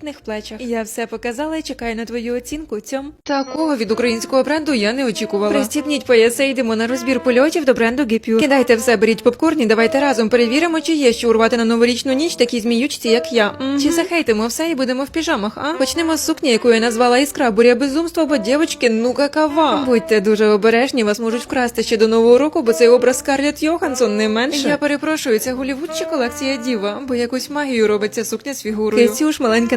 тендітних плечах. Я все показала і чекаю на твою оцінку. Цьом такого від українського бренду я не очікувала. Пристібніть пояси, йдемо на розбір польотів до бренду Гіпюр. Кидайте все, беріть попкорн і давайте разом перевіримо, чи є що урвати на новорічну ніч такі зміючці, як я. Мгм. Чи захейтимо все і будемо в піжамах? А почнемо з сукні, яку я назвала іскра буря безумства, бо дівочки, ну какава. Будьте дуже обережні, вас можуть вкрасти ще до нового року, бо цей образ Скарлетт Йоханссон не менше. Я перепрошую, це Голівуд чи колекція діва, бо якусь магію робить ця сукня з фігурою. Кицюш, маленьке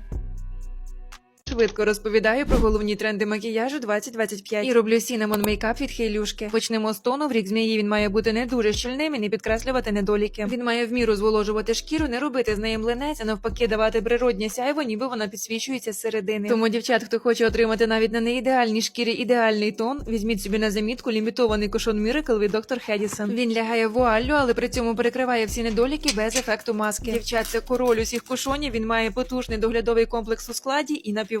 Швидко розповідаю про головні тренди макіяжу 2025 і роблю Cinnamon мейкап від Хейлюшки. Почнемо з тону. В рік змії він має бути не дуже щільним і не підкреслювати недоліки. Він має в міру зволожувати шкіру, не робити з неї млинець, а навпаки давати природнє сяйво, ніби вона підсвічується зсередини. Тому дівчат, хто хоче отримати навіть на неідеальній шкірі ідеальний тон, візьміть собі на замітку лімітований кушон Miracle від доктор Хедісон. Він лягає вуаллю, але при цьому перекриває всі недоліки без ефекту маски. Дівчат, це король усіх кушонів. Він має потужний доглядовий комплекс у складі і напів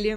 неділі.